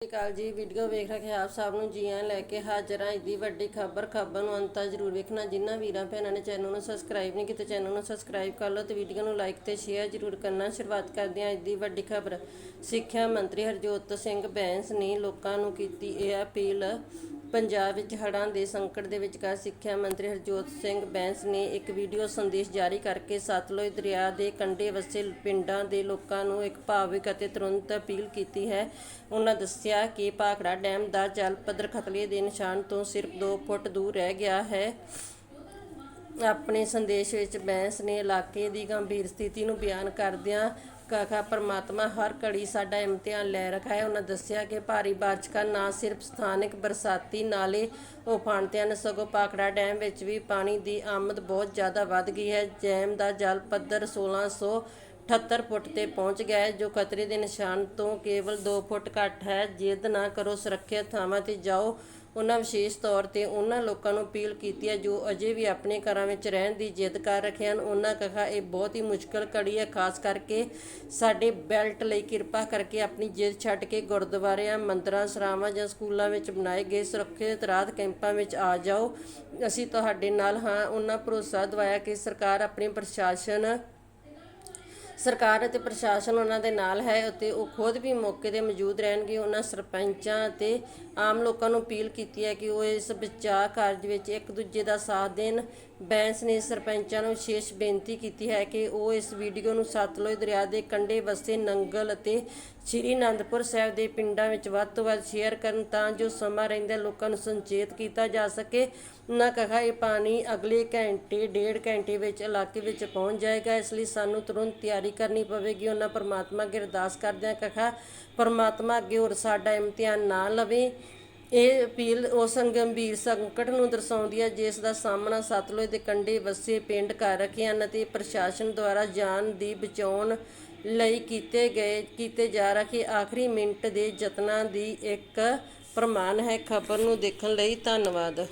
ਸਤਿ ਸ਼੍ਰੀ ਅਕਾਲ ਜੀ, ਵੀਡੀਓ ਵੇਖ ਰਹੇ ਆਪ ਸਭ ਨੂੰ, ਜੀ ਆਇਆਂ ਲੈ ਕੇ ਹਾਜ਼ਰ ਹਾਂ। ਦੀ ਵੱਡੀ ਖਬਰ ਖਬਰ ਨੂੰ ਅੰਤ ਤੱਕ ਜ਼ਰੂਰ ਵੇਖਣਾ। ਜਿਨ੍ਹਾਂ ਵੀਰਾਂ, ਭੈਣਾਂ ਨੇ ਚੈਨਲ ਨੂੰ ਸਬਸਕ੍ਰਾਈਬ ਨਹੀਂ ਕੀਤਾ ਚੈਨਲ ਨੂੰ ਸਬਸਕ੍ਰਾਈਬ ਕਰ ਲਓ ਤੇ ਵੀਡੀਓ ਨੂੰ ਲਾਈਕ ਤੇ ਸ਼ੇਅਰ ਜ਼ਰੂਰ ਕਰਨਾ। ਸ਼ੁਰੂਆਤ ਕਰਦੇ ਹਾਂ ਅੱਜ ਦੀ ਵੱਡੀ ਖਬਰ। ਸਿੱਖਿਆ ਮੰਤਰੀ ਹਰਜੋਤ ਸਿੰਘ ਬੈਂਸ ਨੇ ਲੋਕਾਂ ਨੂੰ ਕੀਤੀ ਇਹ ਅਪੀਲ। ਪੰਜਾਬ ਵਿੱਚ ਹੜ੍ਹਾਂ ਦੇ ਸੰਕਟ ਦੇ ਵਿਚਕਾਰ ਸਿੱਖਿਆ ਮੰਤਰੀ ਹਰਜੋਤ ਸਿੰਘ ਬੈਂਸ ਨੇ ਇੱਕ ਵੀਡੀਓ ਸੰਦੇਸ਼ ਜਾਰੀ ਕਰਕੇ ਸਤਲੁਜ ਦਰਿਆ ਦੇ ਕੰਢੇ ਵਸੇ ਪਿੰਡਾਂ ਦੇ ਲੋਕਾਂ ਨੂੰ ਇੱਕ ਭਾਵਿਕ ਅਤੇ ਤੁਰੰਤ ਅਪੀਲ ਕੀਤੀ ਹੈ। ਉਹਨਾਂ ਦੱਸਿਆ ਕਿ ਭਾਖੜਾ ਡੈਮ ਦਾ ਜਲ ਪੱਧਰ ਖਤਰੇ ਦੇ ਨਿਸ਼ਾਨ ਤੋਂ ਸਿਰਫ 2 ਫੁੱਟ ਦੂਰ ਰਹਿ ਗਿਆ ਹੈ। ਆਪਣੇ ਸੰਦੇਸ਼ ਵਿੱਚ ਬੈਂਸ ਨੇ ਇਲਾਕੇ ਦੀ ਗੰਭੀਰ ਸਥਿਤੀ ਨੂੰ ਬਿਆਨ ਕਰਦਿਆਂ ਕਹਾ ਪਰਮਾਤਮਾ ਹਰ ਘੜੀ ਸਾਡਾ ਇਮਤਿਹਾਨ ਲੈ ਰੱਖਾ ਹੈ। ਉਹਨਾਂ ਦੱਸਿਆ ਕਿ ਭਾਰੀ ਬਾਰਿਸ਼ ਕਾਰਨ ਨਾ ਸਿਰਫ ਸਥਾਨਕ ਬਰਸਾਤੀ ਨਾਲੇ ਉਫਾਨਤੇ ਹਨ, ਸਗੋਂ ਪਾਖੜਾ ਡੈਮ ਵਿੱਚ ਵੀ ਪਾਣੀ ਦੀ ਆਮਦ ਬਹੁਤ ਜ਼ਿਆਦਾ ਵੱਧ ਗਈ ਹੈ। ਡੈਮ ਦਾ ਜਲ ਪੱਧਰ 1600 78 ਫੁੱਟ ਤੇ ਪਹੁੰਚ ਗਿਆ ਹੈ, ਜੋ ਖਤਰੇ ਦੇ ਨਿਸ਼ਾਨ ਤੋਂ ਕੇਵਲ 2 ਫੁੱਟ ਘੱਟ ਹੈ। ਜਿੱਦ ਨਾ ਕਰੋ, ਸੁਰੱਖਿਅਤ ਥਾਵਾਂ ਤੇ ਜਾਓ। ਉਹਨਾਂ ਵਿਸ਼ੇਸ਼ ਤੌਰ ਤੇ ਉਹਨਾਂ ਲੋਕਾਂ ਨੂੰ ਅਪੀਲ ਕੀਤੀ ਹੈ, ਜੋ ਅਜੇ ਵੀ ਆਪਣੇ ਘਰਾਂ ਵਿੱਚ ਰਹਿਣ ਦੀ ਜਿੱਦ ਕਰ ਰੱਖੇ ਹਨ। ਉਹਨਾਂ ਕਹਾ, ਇਹ ਬਹੁਤ ਹੀ ਮੁਸ਼ਕਲ ਘੜੀ ਹੈ, ਖਾਸ ਕਰਕੇ ਸਾਡੇ ਬੈਲਟ ਲਈ ਕਿਰਪਾ ਕਰਕੇ ਆਪਣੀ ਜਿੱਦ ਛੱਡ ਕੇ ਗੁਰਦੁਆਰਿਆਂ, ਮੰਦਰਾਂ, ਸਰਾਵਾਂ ਜਾਂ ਸਕੂਲਾਂ ਵਿੱਚ ਬਣਾਏ ਗਏ ਸੁਰੱਖਿਅਤ ਰਾਹਤ ਕੈਂਪਾਂ ਵਿੱਚ ਆ ਜਾਓ। ਅਸੀਂ ਤੁਹਾਡੇ ਨਾਲ ਹਾਂ। ਉਹਨਾਂ ਭਰੋਸਾ ਦਵਾਇਆ ਕਿ ਸਰਕਾਰ ਆਪਣੇ ਪ੍ਰਸ਼ਾਸਨ ਸਰਕਾਰ ਅਤੇ ਪ੍ਰਸ਼ਾਸਨ ਉਹਨਾਂ ਦੇ ਨਾਲ ਹੈ ਅਤੇ ਉਹ ਖੁਦ ਵੀ ਮੌਕੇ ਤੇ ਮੌਜੂਦ ਰਹਿਣਗੇ। ਉਹਨਾਂ ਸਰਪੰਚਾਂ ਅਤੇ ਆਮ ਲੋਕਾਂ ਨੂੰ ਅਪੀਲ ਕੀਤੀ ਹੈ ਕਿ ਉਹ ਇਸ ਬਚਾਅ ਕਾਰਜ ਵਿੱਚ ਇੱਕ ਦੂਜੇ ਦਾ ਸਾਥ ਦੇਣ। ਬੈਂਸ ਨੇ ਸਰਪੰਚਾਂ ਨੂੰ ਵਿਸ਼ੇਸ਼ ਬੇਨਤੀ ਕੀਤੀ ਹੈ ਕਿ ਉਹ ਇਸ ਵੀਡੀਓ ਨੂੰ ਸਤਲੁਜ ਦਰਿਆ ਦੇ ਕੰਢੇ ਵਸੇ ਨੰਗਲ ਅਤੇ ਸ੍ਰੀ ਅਨੰਦਪੁਰ ਸਾਹਿਬ ਦੇ ਪਿੰਡਾਂ ਵਿੱਚ ਵੱਧ ਤੋਂ ਵੱਧ ਸ਼ੇਅਰ ਕਰਨ ਤਾਂ ਜੋ ਸਮਾਂ ਰਹਿੰਦੇ ਲੋਕਾਂ ਨੂੰ ਸੰਚੇਤ ਕੀਤਾ ਜਾ ਸਕੇ। ਉਹਨਾਂ ਕਹਾ, ਇਹ ਪਾਣੀ ਅਗਲੇ ਘੰਟੇ, ਡੇਢ ਘੰਟੇ ਵਿੱਚ ਇਲਾਕੇ ਵਿੱਚ ਪਹੁੰਚ ਜਾਏਗਾ। ਇਸ ਲਈ ਸਾਨੂੰ ਤੁਰੰਤ ਤਿਆਰੀ ਕਰਨੀ ਪਵੇਗੀ। ਉਹਨਾਂ ਪਰਮਾਤਮਾ ਅੱਗੇ ਅਰਦਾਸ ਕਰਦਿਆਂ ਕਹਾ, ਪਰਮਾਤਮਾ ਅੱਗੇ ਹੋਰ ਸਾਡਾ ਇਮਤਿਹਾਨ ਨਾ ਲਵੇ। ਇਹ ਅਪੀਲ ਉਸ ਗੰਭੀਰ ਸੰਕਟ ਨੂੰ ਦਰਸਾਉਂਦੀ ਹੈ, ਜਿਸ ਦਾ ਸਾਹਮਣਾ ਸਤਲੁਜ ਦੇ ਕੰਢੇ ਵਸੇ ਪਿੰਡ ਕਰ ਰੱਖੇ ਹਨ ਅਤੇ ਪ੍ਰਸ਼ਾਸਨ ਦੁਆਰਾ ਜਾਨ ਦੀ ਬਚਾਉਣ ਲਈ ਕੀਤੇ ਗਏ, ਕੀਤੇ ਜਾ ਰਹੇ ਆਖਰੀ ਮਿੰਟ ਦੇ ਯਤਨਾਂ ਦੀ ਇੱਕ ਪ੍ਰਮਾਣ ਹੈ। ਖਬਰ ਨੂੰ ਦੇਖਣ ਲਈ ਧੰਨਵਾਦ।